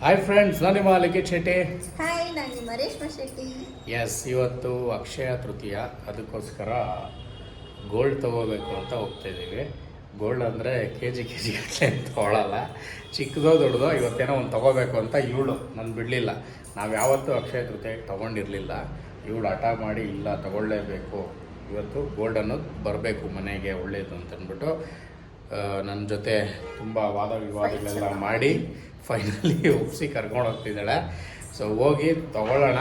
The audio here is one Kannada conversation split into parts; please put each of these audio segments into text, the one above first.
ಹಾಯ್ ಫ್ರೆಂಡ್ಸ್ ನಾನು ನಿಮ್ಮ ಲಿಖಿತ್ ಶೆಟ್ಟಿ. ಹಾಯ್ ನಾನು ನಿಮ್ಮ ರೇಷ್ಮಾ ಶೆಟ್ಟಿ. ಎಸ್ ಇವತ್ತು ಅಕ್ಷಯ ತೃತೀಯ. ಅದಕ್ಕೋಸ್ಕರ ಗೋಲ್ಡ್ ತಗೋಬೇಕು ಅಂತ ಹೋಗ್ತಾ ಇದ್ದೀವಿ. ಗೋಲ್ಡ್ ಅಂದರೆ ಕೆ ಜಿ ಕೆ ಜಿ ಗಟ್ಟಲೆ ತೊಗೊಳಲ್ಲ. ಚಿಕ್ಕದೋ ದೊಡ್ಡದೋ ಇವತ್ತೇನೋ ಒಂದು ತೊಗೋಬೇಕು ಅಂತ ಇವಳು. ನಾನು ಬಿಡಲಿಲ್ಲ. ನಾವು ಯಾವತ್ತೂ ಅಕ್ಷಯ ತೃತೀಯಕ್ಕೆ ತೊಗೊಂಡಿರಲಿಲ್ಲ. ಇವಳು ಹಠ ಮಾಡಿ ಇಲ್ಲ ತೊಗೊಳ್ಳೇಬೇಕು. ಇವತ್ತು ಗೋಲ್ಡ್ ಅನ್ನೋದು ಬರಬೇಕು ಮನೆಗೆ ಒಳ್ಳೆಯದು ಅಂತಂದ್ಬಿಟ್ಟು ನನ್ನ ಜೊತೆ ತುಂಬ ವಾದ ವಿವಾದಗಳೆಲ್ಲ ಮಾಡಿ ಫೈನಲಿ ಒಪ್ಸಿ ಕರ್ಕೊಂಡು ಹೋಗ್ತಿದ್ದಾಳೆ. ಸೊ ಹೋಗಿ ತಗೊಳ್ಳೋಣ.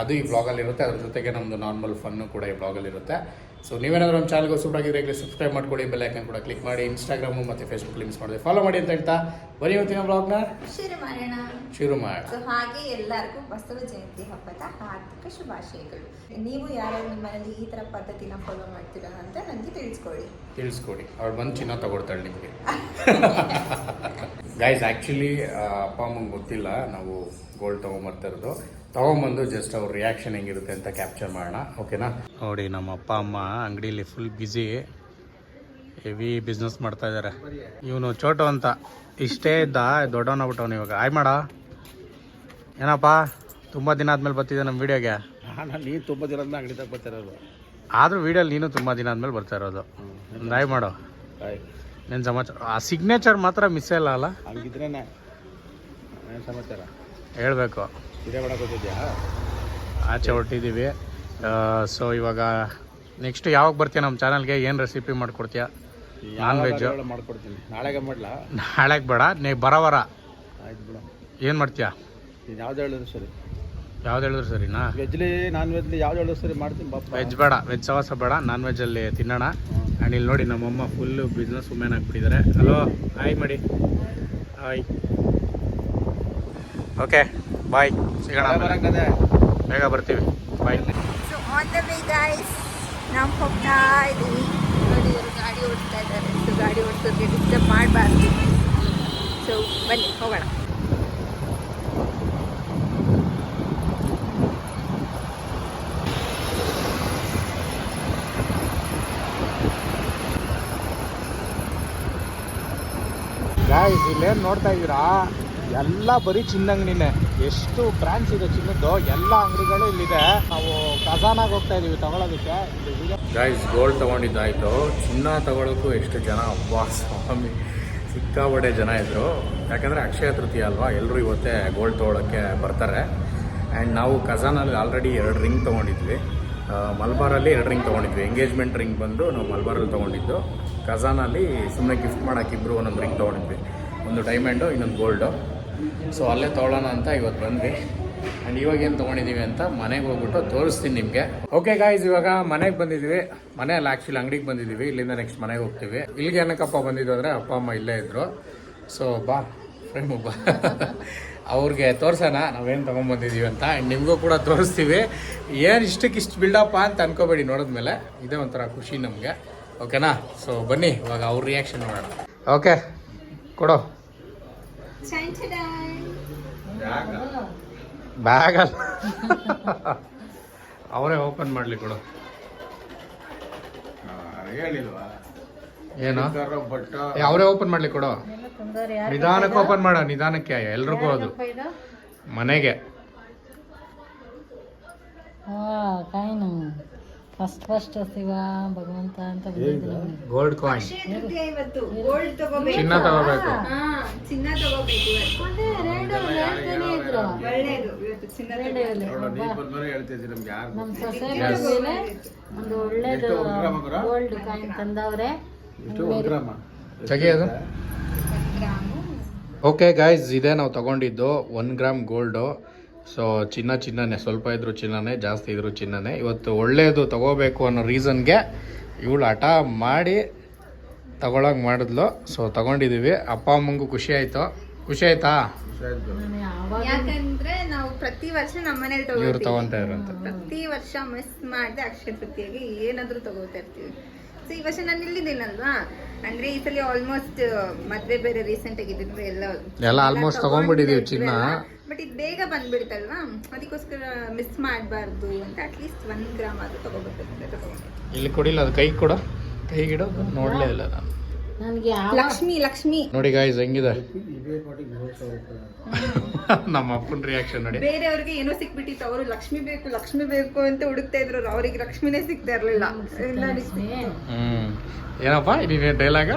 ಅದು ಈ ಬ್ಲಾಗಲ್ಲಿರುತ್ತೆ ಅದ್ರ ಜೊತೆಗೆ ನಮ್ಮದು ನಾರ್ಮಲ್ ಫನ್ನು ಕೂಡ ಈ ಬ್ಲಾಗಲ್ಲಿ ಇರುತ್ತೆ ಸೊ ನೀವೇನಾದ್ರೂ ನಮ್ಮ ಚಾನಲ್ಗೆ ಹೊಸಬಾಗಿದ್ರೆ ಈಗಲೇ ಸಬ್ಸ್ಕ್ರೈಬ್ ಮಾಡ್ಕೊಡಿ ಬೆಲ್ ಐಕನ್ ಕೂಡ ಕ್ಲಿಕ್ ಮಾಡಿ ಇನ್ಸ್ಟಾಗ್ರಾಮು ಮತ್ತು ಫೇಸ್ಬುಕ್ ಲಿಂಕ್ಸ್ ಮಾಡಿದೆ. ಫಾಲೋ ಮಾಡಿ ಅಂತ ಹೇಳ್ತಾ ಬರೀ ಇವತ್ತಿನ ಬ್ಲಾಗ್ನ ಶುರು ಮಾಡೋಣ ಶುರು ಮಾಡಿ ಸೊ ಹಾಗೆ ಎಲ್ಲರಿಗೂ ಬಸವ ಜಯಂತಿ ಹಬ್ಬದ ಹಾರ್ದಿಕ ಶುಭಾಶಯಗಳು. ನೀವು ಯಾರ್ಯಾರು ನಿಮ್ಮ ಮನೇಲಿ ಈ ಥರ ಪದ್ಧತಿನ ಫಾಲೋ ಮಾಡ್ತೀರಾ ಅಂತ ನನಗೆ ತಿಳಿಸ್ಕೊಡಿ. ತಿಳಿಸ್ಕೊಡಿ. ಅವ್ರು ಬಂದು ಚಿನ್ನ ತಗೊಳ್ತಾಳೆ ನಿಮಗೆ. ಗೈಸ್ ಆ್ಯಕ್ಚುಲಿ ಅಪ್ಪ ಅಮ್ಮಂಗೆ ಗೊತ್ತಿಲ್ಲ. ನಾವು ಗೋಲ್ಡ್ ತೊಗೊಂಬರ್ತಾ ಇರೋದು. ತೊಗೊಂಬಂದು ಜಸ್ಟ್ ಅವ್ರ ರಿಯಾಕ್ಷನ್ ಹೆಂಗಿರುತ್ತೆ ಅಂತ ಕ್ಯಾಪ್ಚರ್ ಮಾಡೋಣ ಓಕೆನಾ ನೋಡಿ ನಮ್ಮ ಅಪ್ಪ ಅಮ್ಮ ಅಂಗಡಿಯಲ್ಲಿ ಫುಲ್ ಬ್ಯುಸಿ ಹೆವಿ ಬಿಸ್ನೆಸ್ ಮಾಡ್ತಾ ಇದ್ದಾರೆ ಇವನು ಚೋಟು ಅಂತ. ಇಷ್ಟೇ ಇದ್ದ ದೊಡ್ಡವನಾಗ್ಬಿಟ್ಟವನು ಇವಾಗ. ಆಯ್ ಮಾಡ. ಏನಪ್ಪ? ತುಂಬ ದಿನ ಆದ್ಮೇಲೆ ಬರ್ತಿದ್ದೆ ನಮ್ಮ ವಿಡಿಯೋಗೆ ನಾನು ನೀನು ತುಂಬ ದಿನ ಅಂಗಡಿ ಬರ್ತಾ ಬರ್ತಿರೋದು ಆದರೂ ವಿಡಿಯೋಲಿ ನೀನು ತುಂಬ ದಿನ ಆದ್ಮೇಲೆ ಬರ್ತಾ ಇರೋದು. ಒಂದು ಆಯ್ ಮಾಡು. ನಿನ್ನ ಸಮಾಚಾರ? ಆ ಸಿಗ್ನೇಚರ್ ಮಾತ್ರ ಮಿಸ್ ಇಲ್ಲ ಅಲ್ಲ? ಹಂಗಿದ್ರೇನೆ. ಏನು ಸಮಾಚಾರ? ಹೇಳಬೇಕು. ಇದೇ ಆಚೆ ಹೊಟ್ಟಿದ್ದೀವಿ ಸೊ ಇವಾಗ ನೆಕ್ಸ್ಟ್ ಯಾವಾಗ ಬರ್ತೀಯ ನಮ್ಮ ಚಾನಲ್ಗೆ ಏನು ರೆಸಿಪಿ ಮಾಡಿಕೊಡ್ತೀಯ? ನಾನ್ ವೆಜ್ ಮಾಡ್ಕೊಡ್ತೀನಿ. ನಾಳೆಗೆ ಮಾಡ್ಲಾ? ನಾಳೆಗೆ ಬೇಡ ನೀ ಬರೋವರ ಆಯ್ತು ಬಿಡು. ಏನು ಮಾಡ್ತೀಯ? ನೀನು ಯಾವ್ದು ಹೇಳಿದ್ರು ಸರಿ. ಯಾವ್ದು ಹೇಳಿದ್ರು ಸರಿನಾ? ವೆಜ್ಲಿ ನಾನ್ ವೆಜ್ಲಿ ಯಾವ್ದು ಹೇಳಿದ್ರು ಸರಿ ಮಾಡ್ತೀನಿ ಬಾಪ ವೆಜ್ ಬೇಡ ವೆಜ್ ಸವಾಸ ಬೇಡ ನಾನ್ ವೆಜ್ಜಲ್ಲಿ ತಿನ್ನೋಣ. ಆ್ಯಂಡ್ ಇಲ್ಲಿ ನೋಡಿ ನಮ್ಮಮ್ಮ ಫುಲ್ಲು ಬಿಸ್ನೆಸ್ ವುಮೆನ್ ಆಗಿಬಿಟ್ಟಿದ್ದಾರೆ. ಹಲೋ ಹಾಯ್ ಮಾಡಿ. Hi okay bye. ಸಿಗೋಣ ಬೇಗ ಬರ್ತೀವಿ. Bye. So on the way guys ನಾವು ಹೋಗ್ತಾ ಇದ್ದೀವಿ. ನೋಡಿ ಇವರು ಗಾಡಿ ಓಡಿಸ್ತಾ ಇದ್ದಾರೆ. ಸೊ ಗಾಡಿ ಓಡಿಸೋದಕ್ಕೆ ಡಿಸ್ಟರ್ಬ್ ಮಾಡಬಾರ್ದು. ಸೊ ಬನ್ನಿ ಹೋಗೋಣ. ಗಾಯ್ಸ್ ಇಲ್ಲೇನು ನೋಡ್ತಾ ಇದ್ದೀರಾ? ಎಲ್ಲ ಬರೀ ಚಿನ್ನಂಗಡಿನೇ ಎಷ್ಟು ಬ್ರಾಂಚ್ ಇದೆ ಚಿನ್ನದ್ದು, ಎಲ್ಲ ಅಂಗಡಿಗಳು ಇಲ್ಲಿದೆ. ನಾವು ಖಜಾನಾಗ ಹೋಗ್ತಾ ಇದೀವಿ ತಗೊಳ್ಳೋದಕ್ಕೆ ಗೈಸ್ ಗೋಲ್ಡ್ ತಗೊಂಡಿದ್ದಾಯ್ತು. ಚಿನ್ನ ತಗೊಳ್ಳೋಕ್ಕೂ ಎಷ್ಟು ಜನ? ಅಬ್ಬಾ ಸ್ವಾಮಿ. ಸಿಕ್ಕಾಬಡೆ ಜನ ಇದ್ರು. ಯಾಕಂದರೆ ಅಕ್ಷಯ ತೃತೀಯ ಅಲ್ವಾ? ಎಲ್ಲರೂ ಇವತ್ತೇ ಗೋಲ್ಡ್ ತೊಗೊಳಕ್ಕೆ ಬರ್ತಾರೆ. ಆ್ಯಂಡ್ ನಾವು ಖಜಾನಲ್ಲಿ ಆಲ್ರೆಡಿ ಎರಡು ರಿಂಗ್ ತೊಗೊಂಡಿದ್ವಿ. ಮಲ್ಬಾರಲ್ಲಿ ಎರಡು ರಿಂಗ್ ತೊಗೊಂಡಿದ್ವಿ. ಎಂಗೇಜ್ಮೆಂಟ್ ರಿಂಗ್ ಬಂದು ನಾವು ಮಲ್ಬಾರಲ್ಲಿ ತೊಗೊಂಡಿದ್ದು. ಖಜಾನಲ್ಲಿ ಸುಮ್ಮನೆ ಗಿಫ್ಟ್ ಮಾಡೋಕೆ ಇಬ್ಬರು ಒಂದೊಂದು ರಿಂಗ್ ತೊಗೊಂಡಿದ್ವಿ. ಒಂದು ಡೈಮಂಡು ಇನ್ನೊಂದು ಗೋಲ್ಡು ಸೊ ಅಲ್ಲೇ ತೊಗೊಳ್ಳೋಣ ಅಂತ ಇವತ್ತು ಬಂದ್ವಿ. ಆ್ಯಂಡ್ ಇವಾಗ ಏನು ತೊಗೊಂಡಿದ್ದೀವಿ ಅಂತ ಮನೆಗೆ ಹೋಗ್ಬಿಟ್ಟು ತೋರಿಸ್ತೀನಿ ನಿಮಗೆ. ಓಕೆ ಗಾಯ್ಸ್ ಇವಾಗ ಮನೆಗೆ ಬಂದಿದ್ದೀವಿ ಮನೆಯಲ್ಲಿ ಆ್ಯಕ್ಚುಲಿ ಅಂಗಡಿಗೆ ಬಂದಿದ್ದೀವಿ ಇಲ್ಲಿಂದ ನೆಕ್ಸ್ಟ್ ಮನೆಗೆ ಹೋಗ್ತೀವಿ. ಇಲ್ಲಿಗೆ ಏನಕ್ಕಪ್ಪ ಬಂದಿದ್ದು ಅಂದರೆ ಅಪ್ಪ, ಅಮ್ಮ ಇಲ್ಲೇ ಇದ್ದರು ಸೊ ಬಾ ಫ್ರೆಂಡ್ ಬಾ ಅವ್ರಿಗೆ ತೋರಿಸೋಣ ನಾವೇನು ತೊಗೊಂಬಂದಿದ್ದೀವಿ ಅಂತ. ಆ್ಯಂಡ್ ನಿಮಗೂ ಕೂಡ ತೋರಿಸ್ತೀವಿ. ಏನು ಇಷ್ಟಕ್ಕೆ ಇಷ್ಟು ಬಿಲ್ಡಪ್ಪ ಅಂತ ಅನ್ಕೋಬೇಡಿ ನೋಡಿದ್ಮೇಲೆ. ಇದೇ ಒಂಥರ ಖುಷಿ ನಮಗೆ. ಓಕೆನಾ ಸೊ ಬನ್ನಿ, ಇವಾಗ ಅವ್ರ ರಿಯಾಕ್ಷನ್ ನೋಡೋಣ. ಓಕೆ ಕೊಡು. Shine ಬ್ಯಾಗ್ ಅವರೇ ಓಪನ್ ಮಾಡಲಿ ಕೊಡು. ಏನು? ಅವರೇ ಓಪನ್ ಮಾಡ್ಲಿ ಕೊಡು. ನಿಧಾನಕ್ಕೆ ಓಪನ್ ಮಾಡ ನಿಧಾನಕ್ಕೆ ಎಲ್ರಿಗೂ ಅದು. ಮನೆಗೆ. ಹಾ ಕಾಯಿನ. ಫಸ್ಟ್ ಫಸ್ಟ್ ಶಿವ ಭಗವಂತ ಅಂತ ಗೋಲ್ಡ್ ಕಾಯಿನ್ ಇವತ್ತು. ಗೋಲ್ಡ್ ತಗೋಬೇಕು? ಚಿನ್ನ ತಗೋಬೇಕು. ಹಾ. ಚಿನ್ನ ತಗೋಬೇಕು ಇವತ್ತು. ಅದೇ ರೇಡು ಹೇಳ್ತಾನೆ ಇದ್ರು. ಒಳ್ಳೇದು ಇವತ್ತು ಚಿನ್ನ ರೇಡಿಯೋಲಿ ನೋಡು ನೀ ಬಂದ್ಮೇಲೆ ಹೇಳ್ತಿದ್ದಿ ನಮ್ಗೆ ಯಾರು ನಮ್ಮ ಸೊಸೆ ಮದುವೆಲೆ ಒಂದು ಒಳ್ಳೇದು ಗ್ರಾಮ್ ಗೋಲ್ಡ್ ಕಾಯಿನ್ ತಂದವ್ರೆ. ಅದು. ಓಕೆ ಗಾಯ್ಸ್ ಇದೇ ನಾವು ತಗೊಂಡಿದ್ದು. ಒನ್ ಗ್ರಾಮ್ ಗೋಲ್ಡು ಸೊ ಚಿನ್ನ ಚಿನ್ನನೇ ಸ್ವಲ್ಪ ಇದ್ರೂ ಚಿನ್ನನೇ ಜಾಸ್ತಿ ಇದ್ರು ಚಿನ್ನನೇ. ಇವತ್ತು ಒಳ್ಳೆಯದು ತಗೋಬೇಕು ಅನ್ನೋ ರೀಸನ್ಗೆ ಇವಳು ಹಠ ಮಾಡಿ ತಗೊಳಂಗೆ ಮಾಡಿದ್ಲು. ಸೊ ತಗೊಂಡಿದ್ದೀವಿ ಅಪ್ಪ ಅಮ್ಮಂಗೂ ಖುಷಿ ಆಯಿತು. ಖುಷಿ ಆಯ್ತಾ? ಯಾಕಂದ್ರೆ ನಾವು ಪ್ರತಿ ವರ್ಷ ನಮ್ಮ ಮನೇಲಿ ಇವ್ರು ತಗೊಂತಾ ಇರೋಂಥ ಪ್ರತಿ ವರ್ಷ ಮಿಸ್ ಮಾಡಿದೆ ಅಕ್ಷಯ ತೃತೀಯಗೆ ಏನಾದ್ರೂ ತಗೋತಾ ಇರ್ತೀವಿ. ಸೊ ಈ ವರ್ಷ ನಾನು ಇಲ್ಲಿದ್ದೀನಲ್ವಾ? ಅಂದ್ರೆ ಈ ಸಲ ಆಲ್ಮೋಸ್ಟ್ ಮದ್ವೆ ಬೇರೆ ರೀಸೆಂಟ್ ಆಗಿದ್ರೆ ಎಲ್ಲ ಎಲ್ಲ ಆಲ್ಮೋಸ್ಟ್ ತಗೊಂಡ್ಬಿಟ್ಟಿದೀವಿ ಚಿನ್ನ. ಬಟ್ ಇದು ಬೇಗ ಬಂದ್ಬಿಡ್ತಲ್ವಾ? ಅದಕ್ಕೋಸ್ಕರ ಮಿಸ್ ಮಾಡಬಾರ್ದು ಅಂತ ಅಟ್ಲೀಸ್ಟ್ ಒಂದು ಗ್ರಾಮ್ ಆದರೂ ತಗೋಬೇಕು. ಇಲ್ಲಿ ಕೊಡಿಲ್ಲ, ಅದು ಕೈ ಕೊಡು. ಕೈಗಿಡೋದು ನೋಡಲೇ ಇಲ್ಲ ನಾನು. ನನ್ಗೆ ಲಕ್ಷ್ಮಿ ಲಕ್ಷ್ಮಿ. ನೋಡಿ ಗಾಯ್ಸ್ ಹೆಂಗಿದೆ? ನಮ್ಮ ಅಪ್ಪನ ರಿಯಾಕ್ಷನ್ ನೋಡಿ. ಬೇರೆಯವ್ರಿಗೆ ಏನೋ ಸಿಕ್ಬಿಟ್ಟಿತ್ತು. ಅವರು ಲಕ್ಷ್ಮಿ ಬೇಕು ಲಕ್ಷ್ಮಿ ಬೇಕು ಅಂತ ಹುಡುಕ್ತಾ ಇದ್ರು. ಅವ್ರಿಗೆ ಲಕ್ಷ್ಮಿನೇ ಸಿಗ್ತಾ ಇರಲಿಲ್ಲ. ಏನಪ್ಪ ನೀನು ಡೈಲಾಗ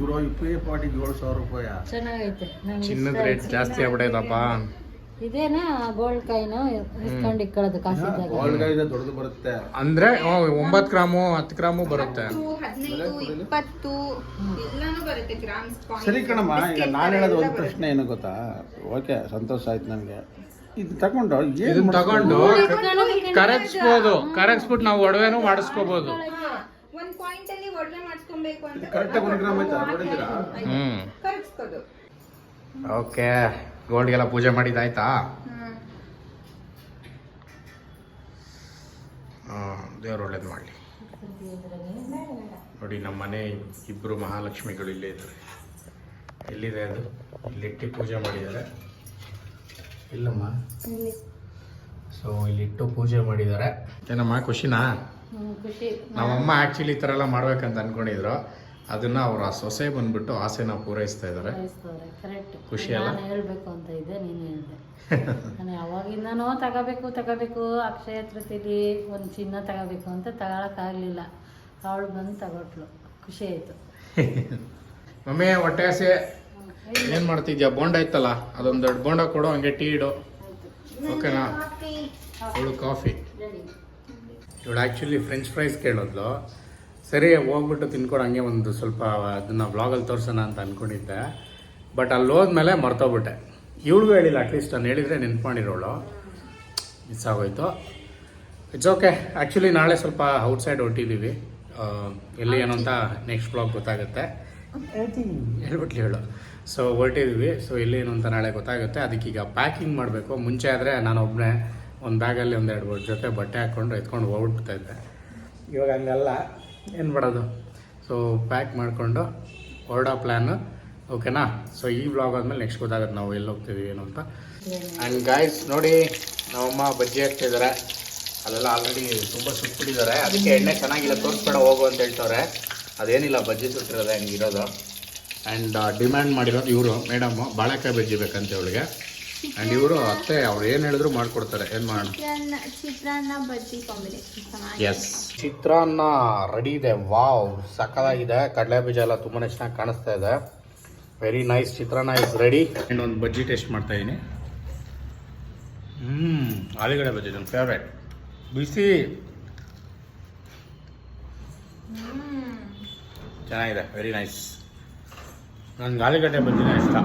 ಗುರು ಇಪ್ಪೇ ಪಾಟಿಗೆ ಏಳು ಸಾವಿರ ರೂಪಾಯಿ. ಚೆನ್ನಾಗೈತೆ. ಚಿನ್ನದ ರೇಟ್ ಜಾಸ್ತಿ ಆಗ್ಬಿಟ್ಟೈತಪ್ಪ ಇದೇನಾ ಗೋಲ್ಡ್ ಕಾಯಿನು ಇಸ್ಕೊಂಡು ಇಕ್ಕೊಳ್ಳೋದು ಕಾಸಿದ್ದಾಗ ದೊಡ್ಡದು ಬರುತ್ತೆ. ಅಂದ್ರೆ ಒಂಬತ್ತು ಗ್ರಾಮು ಹತ್ತು ಗ್ರಾಮು ಬರುತ್ತೆ. ಹದಿನೈದು ಇಪ್ಪತ್ತು ಎಲ್ಲಾನು ಬರುತ್ತೆ ಗ್ರಾಮ್ಸ್ ಸರಿ ಕಣಮ್ಮ ಈಗ ನಾನು ಹೇಳೋದು ಒಂದು ಪ್ರಶ್ನೆ ಏನು ಗೊತ್ತಾ? ಓಕೆ ಸಂತೋಷ ಆಯ್ತು ನನಗೆ. ಇದು ತಗೊಂಡು ಏನು ಇದನ್ನ ತಗೊಂಡು ಕರಗಿಸ್ಬೋದು. ಕರಗಿಸ್ಬಿಟ್ಟು ನಾವು ಒಡವೆನೂ ಮಾಡಿಸ್ಕೋಬಹುದು ಒಂದು ಪಾಯಿಂಟ್ ಅಲ್ಲಿ ಒಡವೆ ಮಾಡಿಸ್ಕೊಬೇಕು ಅಂತ ಕರೆಕ್ಟಾಗಿ ಒಂದು ಗ್ರಾಮ್ ಆಯ್ತಾ? ಹ್ಮ್. ಓಕೆ. ಗೋಲ್ಡ್ಗೆಲ್ಲ ಪೂಜೆ ಮಾಡಿದ್ದಾಯ್ತಾ ದೇವ್ರ ಒಳ್ಳೇದು ಮಾಡಲಿ. ನೋಡಿ ನಮ್ಮ ಮನೆ ಇಬ್ಬರು ಮಹಾಲಕ್ಷ್ಮಿಗಳು ಇಲ್ಲೇ ಇದ್ದಾರೆ. ಎಲ್ಲಿದೆ ಅದು? ಇಲ್ಲಿಟ್ಟು ಪೂಜೆ ಮಾಡಿದ್ದಾರೆ. ಇಲ್ಲಮ್ಮ. ಸೊ ಇಲ್ಲಿಟ್ಟು ಪೂಜೆ ಮಾಡಿದ್ದಾರೆ. ಏನಮ್ಮ ಖುಷಿನಾ? ನಮ್ಮಮ್ಮ ಆ್ಯಕ್ಚುಲಿ ಈ ಥರ ಎಲ್ಲ ಮಾಡ್ಬೇಕಂತ ಅನ್ಕೊಂಡಿದ್ರು. ಅದನ್ನ ಅವರ ಆ ಸೊಸೆ ಬಂದ್ಬಿಟ್ಟು ಆಸೆನ ಪೂರೈಸ್ತಾ ಇದ್ದಾರೆ ಕರೆಕ್ಟ್ ಖುಷಿ ಅಲ್ಲ? ನಾನು ಹೇಳ್ಬೇಕು ಅಂತ ಇದೆ ನೀನು ಹೇಳಿದೆ. ನಾನು ಯಾವಾಗಿಂದನೋ ತಗೋಬೇಕು ತಗೋಬೇಕು ಅಕ್ಷಯ ತೃತೀಲಿ ಒಂದು ಚಿನ್ನ ತಗೋಬೇಕು ಅಂತ ತಗೊಳಕ್ಕಾಗಲಿಲ್ಲ ಅವಳು ಬಂದು ತಗೊಟ್ಲು. ಖುಷಿ ಆಯಿತು. ಮಮ್ಮಿ ಹೊಟ್ಟೆ ಆಸೆ ಏನ್ ಮಾಡ್ತಿದ್ಯಾ? ಬೋಂಡ ಇತ್ತಲ್ಲ ಅದೊಂದು ದೊಡ್ಡ ಬೋಂಡ ಕೊಡು ಹಂಗೆ ಟೀ ಇಡು. ಓಕೆನಾ ಅವಳು ಕಾಫಿ. ಇವಳು ಆ್ಯಕ್ಚುಲಿ ಫ್ರೆಂಚ್ ಫ್ರೈಸ್ ಕೇಳೋದ್ಲು. ಸರಿ ಹೋಗ್ಬಿಟ್ಟು ತಿನ್ಕೊಂಡು ಹಂಗೆ ಒಂದು ಸ್ವಲ್ಪ ಅದನ್ನ ವ್ಲಾಗಲ್ಲಿ ತೋರಿಸೋಣ ಅಂತ ಅಂದ್ಕೊಂಡಿದ್ದೆ ಬಟ್ ಅಲ್ಲಿ ಹೋದ್ಮೇಲೆ ಮರ್ತೋಗ್ಬಿಟ್ಟೆ. ಇವಳಿಗೂ ಹೇಳಿಲ್ಲ ಅಟ್ಲೀಸ್ಟ್ ನಾನು ಹೇಳಿದರೆ ನೆನ್ಕೊಂಡಿರೋಳು ಮಿಸ್ ಆಗೋಯ್ತು. ಇಟ್ಸ್ ಓಕೆ ಆ್ಯಕ್ಚುಲಿ ನಾಳೆ ಸ್ವಲ್ಪ ಔಟ್ಸೈಡ್ ಹೊಟ್ಟಿದ್ದೀವಿ ಎಲ್ಲಿ ಏನು ಅಂತ ನೆಕ್ಸ್ಟ್ ಬ್ಲಾಗ್ ಗೊತ್ತಾಗುತ್ತೆ. ಹೇಳ್ಬಿಟ್ಲಿ ಹೇಳು. ಸೊ ಹೊರಟಿದ್ವಿ. ಸೊ ಎಲ್ಲಿಏನು ಅಂತ ನಾಳೆ ಗೊತ್ತಾಗುತ್ತೆ. ಅದಕ್ಕೆ ಈಗ ಪ್ಯಾಕಿಂಗ್ ಮಾಡಬೇಕು. ಮುಂಚೆ ಆದರೆ ನಾನು ಒಬ್ಬನೇ ಒಂದು ಬ್ಯಾಗಲ್ಲಿ ಒಂದೆರಡು ಜೊತೆ ಬಟ್ಟೆ ಹಾಕ್ಕೊಂಡು ಎತ್ಕೊಂಡು ಹೋಗ್ಬಿಡ್ತಾ ಇದ್ದೆ. ಇವಾಗ ಹಂಗಲ್ಲ. ಏನು ಮಾಡೋದು? ಸೊ ಪ್ಯಾಕ್ ಮಾಡಿಕೊಂಡು ಹೊರಡೋ ಪ್ಲ್ಯಾನು ಓಕೆನಾ ಸೊ ಈ ವ್ಲಾಗ್ ಆದಮೇಲೆ ನೆಕ್ಸ್ಟ್ ಗೊತ್ತಾಗುತ್ತೆ ನಾವು ಎಲ್ಲಿ ಹೋಗ್ತಿದ್ದೀವಿ ಏನು ಅಂತ. ಆ್ಯಂಡ್ ಗಾಯ್ಸ್ ನೋಡಿ, ನಮ್ಮಮ್ಮ ಬಜ್ಜಿ ಹಾಕ್ತಿದ್ದಾರೆ ಅಲ್ಲೆಲ್ಲ ಆಲ್ರೆಡಿ ತುಂಬ ಸುಟ್ಬಿಟ್ಟಿದ್ದಾರೆ ಅದಕ್ಕೆ ಎಣ್ಣೆ ಚೆನ್ನಾಗಿಲ್ಲ, ತೋರಿಸ್ಬೇಡ, ಹೋಗು ಅಂತ ಹೇಳ್ತವ್ರೆ. ಅದೇನಿಲ್ಲ, ಬಜ್ಜಿ ಸುಟ್ಟಿರೋದೆ ಇರೋದು ಆ್ಯಂಡ್ ಡಿಮ್ಯಾಂಡ್ ಮಾಡಿರೋದು ಇವರು ಮೇಡಮ್ಮು ಬಾಳೆಕಾಯಿ ಬಜ್ಜಿ ಬೇಕಂತೆ ಇವಳಿಗೆ ಆ್ಯಂಡ್ ಇವರು ಅತ್ತೆ ಅವ್ರು ಏನು ಹೇಳಿದ್ರು ಮಾಡ್ಕೊಡ್ತಾರೆ. ಏನು ಮಾಡೋಣ? Chitranna bajji combination yes chitranna ready ಇದೆ. ವಾವ್ ಸಕ್ಕದಾಗಿದೆ ಕಡಲೆ ಬೀಜ ಎಲ್ಲ ತುಂಬಾ ಚೆನ್ನಾಗಿ ಕಾಣಿಸ್ತಾ ಇದೆ. Very nice chitranna is ready and ಒಂದು ಬಜ್ಜಿ ಟೇಸ್ಟ್ ಮಾಡ್ತಾ ಇದೀನಿ. ಹ್ಮ್ ಆಲೂಗಡ್ಡೆ ಬಜ್ಜಿ ನನ್ನ ಫೇವ್ರೇಟ್ ಬಿಸಿ. ಚೆನ್ನಾಗಿದೆ. ವೆರಿ ನೈಸ್ ನನಗೆ ಆಲೂಗಡ್ಡೆ ಬಜ್ಜಿನ ಇಷ್ಟ.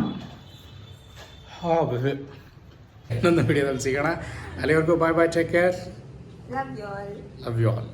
ಹಾ ಬಿಸಿ ಇನ್ನೊಂದು ವಿಡಿಯೋದಲ್ಲಿ ಸಿಗೋಣ ಅಲ್ಲಿವರೆಗೂ bye bye take care love you all love you all